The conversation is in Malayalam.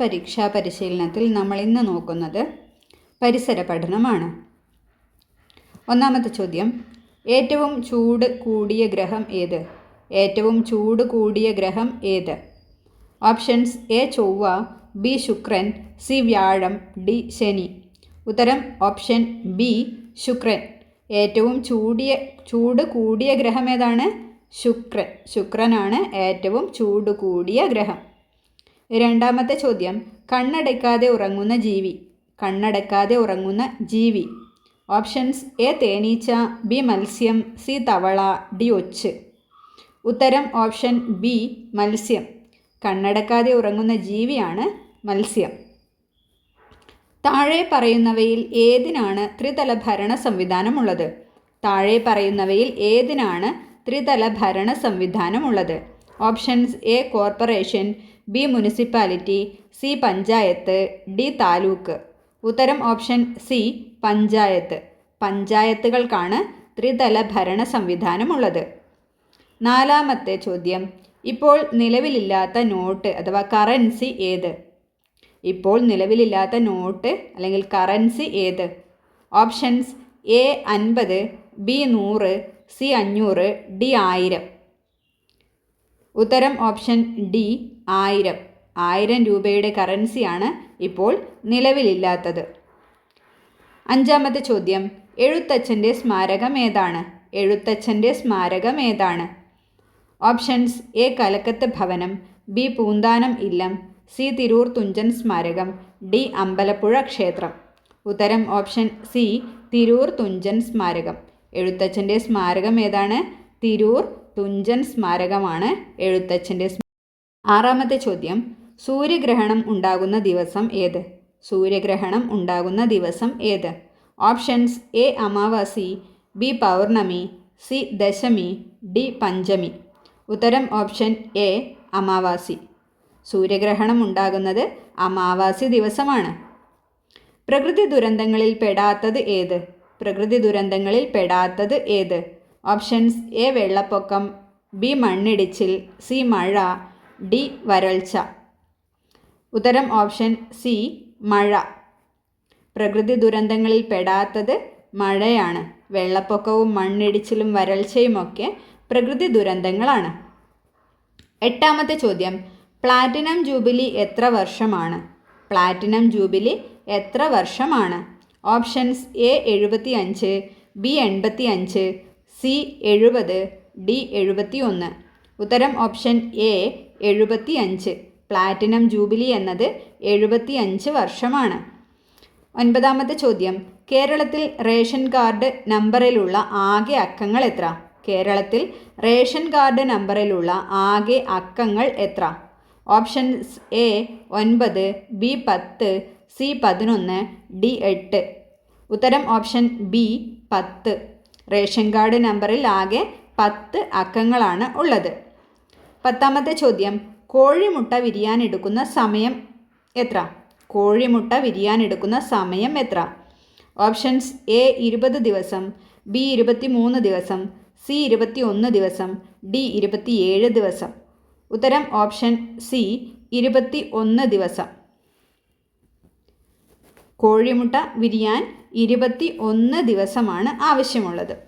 പരീക്ഷാ പരിശീലനത്തിൽ നമ്മൾ ഇന്ന് നോക്കുന്നത് പരിസര പഠനമാണ്. ഒന്നാമത്തെ ചോദ്യം ഏറ്റവും ചൂട് കൂടിയ ഗ്രഹം ഏത്? ഏറ്റവും ചൂട് കൂടിയ ഗ്രഹം ഏത്? ഓപ്ഷൻസ് എ ചൊവ്വ ബി ശുക്രൻ സി വ്യാഴം ഡി ശനി. ഉത്തരം ഓപ്ഷൻ ബി ശുക്രൻ. ഏറ്റവും ചൂടിയ ചൂട് കൂടിയ ഗ്രഹം ഏതാണ്? ശുക്രൻ. ശുക്രനാണ് ഏറ്റവും ചൂട് കൂടിയ ഗ്രഹം. രണ്ടാമത്തെ ചോദ്യം. കണ്ണടയ്ക്കാതെ ഉറങ്ങുന്ന ജീവി. കണ്ണടയ്ക്കാതെ ഉറങ്ങുന്ന ജീവി. ഓപ്ഷൻസ് എ തേനീച്ച ബി മത്സ്യം സി തവള ഡി ഒച്ച്. ഉത്തരം ഓപ്ഷൻ ബി മത്സ്യം. കണ്ണടക്കാതെ ഉറങ്ങുന്ന ജീവിയാണ് മത്സ്യം. താഴെ പറയുന്നവയിൽ ഏതിനാണ് ത്രിതല ഭരണ സംവിധാനമുള്ളത്? താഴെ പറയുന്നവയിൽ ഏതിനാണ് ത്രിതല ഭരണ സംവിധാനമുള്ളത്? Options A corporation B municipality C panchayat D taluk. ഉത്തരം ഓപ്ഷൻ സി പഞ്ചായത്ത്. പഞ്ചായത്തുകൾക്കാണ് ത്രിതല ഭരണ സംവിധാനമുള്ളത്. നാലാമത്തെ ചോദ്യം. ഇപ്പോൾ നിലവിലില്ലാത്ത നോട്ട് അഥവാ കറൻസി ഏത്? ഇപ്പോൾ നിലവിലില്ലാത്ത നോട്ട് അല്ലെങ്കിൽ കറൻസി ഏത്? ഓപ്ഷൻസ് എ അൻപത് ബി നൂറ് സി അഞ്ഞൂറ് ഡി ആയിരം. ഉത്തരം ഓപ്ഷൻ ഡി ആയിരം. ആയിരം രൂപയുടെ കറൻസിയാണ് ഇപ്പോൾ നിലവിലില്ലാത്തത്. അഞ്ചാമത്തെ ചോദ്യം എഴുത്തച്ഛന്റെ സ്മാരകം ഏതാണ്? എഴുത്തച്ഛന്റെ സ്മാരകം ഏതാണ്? ഓപ്ഷൻസ് എ കലക്കത്ത് ഭവനം ബി പൂന്താനം ഇല്ലം സി തിരൂർ തുഞ്ചൻ സ്മാരകം ഡി അമ്പലപ്പുഴ ക്ഷേത്രം. ഉത്തരം ഓപ്ഷൻ സി തിരൂർ തുഞ്ചൻ സ്മാരകം. എഴുത്തച്ഛന്റെ സ്മാരകം ഏതാണ്? തിരൂർ തുഞ്ചൻ സ്മാരകമാണ് എഴുത്തച്ഛന്റെ ആറാമത്തെ ചോദ്യം സൂര്യഗ്രഹണം ഉണ്ടാകുന്ന ദിവസം ഏത്? സൂര്യഗ്രഹണം ഉണ്ടാകുന്ന ദിവസം ഏത്? ഓപ്ഷൻസ് എ അമാവാസി ബി പൗർണമി സി ദശമി ഡി പഞ്ചമി. ഉത്തരം ഓപ്ഷൻ എ അമാവാസി. സൂര്യഗ്രഹണം ഉണ്ടാകുന്നത് അമാവാസി ദിവസമാണ്. പ്രകൃതി ദുരന്തങ്ങളിൽ പെടാത്തത് ഏത്? പ്രകൃതി ദുരന്തങ്ങളിൽ പെടാത്തത് ഏത്? ഓപ്ഷൻസ് എ വെള്ളപ്പൊക്കം ബി മണ്ണിടിച്ചിൽ സി മഴ ഡി വരൾച്ച. ഉത്തരം ഓപ്ഷൻ സി മഴ. പ്രകൃതി ദുരന്തങ്ങളിൽ പെടാത്തത് മഴയാണ്. വെള്ളപ്പൊക്കവും മണ്ണിടിച്ചിലും വരൾച്ചയുമൊക്കെ പ്രകൃതി ദുരന്തങ്ങളാണ്. എട്ടാമത്തെ ചോദ്യം പ്ലാറ്റിനം ജൂബിലി എത്ര വർഷമാണ്? പ്ലാറ്റിനം ജൂബിലി എത്ര വർഷമാണ്? ഓപ്ഷൻസ് എ എഴുപത്തി അഞ്ച് ബി എൺപത്തി അഞ്ച് സി എഴുപത് ഡി എഴുപത്തി ഒന്ന് ഉത്തരം ഓപ്ഷൻ എ എഴുപത്തി അഞ്ച് പ്ലാറ്റിനം ജൂബിലി എന്നത് എഴുപത്തി അഞ്ച് വർഷമാണ്. ഒൻപതാമത്തെ ചോദ്യം. കേരളത്തിൽ റേഷൻ കാർഡ് നമ്പറിലുള്ള ആകെ അക്കങ്ങൾ എത്ര? കേരളത്തിൽ റേഷൻ കാർഡ് നമ്പറിലുള്ള ആകെ അക്കങ്ങൾ എത്ര? ഓപ്ഷൻസ് എ ഒൻപത് ബി പത്ത് സി പതിനൊന്ന് ഡി എട്ട്. ഉത്തരം ഓപ്ഷൻ ബി പത്ത്. റേഷൻ കാർഡ് നമ്പറിൽ ആകെ പത്ത് അക്കങ്ങളാണ് ഉള്ളത്. പത്താമത്തെ ചോദ്യം കോഴിമുട്ട വിരിയാനെടുക്കുന്ന സമയം എത്ര? കോഴിമുട്ട വിരിയാനെടുക്കുന്ന സമയം എത്ര? ഓപ്ഷൻസ് എ ഇരുപത് ദിവസം ബി ഇരുപത്തി മൂന്ന് ദിവസം സി ഇരുപത്തി ഒന്ന് ദിവസം ഡി ഇരുപത്തിയേഴ് ദിവസം. ഉത്തരം ഓപ്ഷൻ സി ഇരുപത്തി ഒന്ന് ദിവസം. കോഴിമുട്ട വിരിയാൻ ഇരുപത്തി ഒന്ന് ദിവസമാണ് ആവശ്യമുള്ളത്.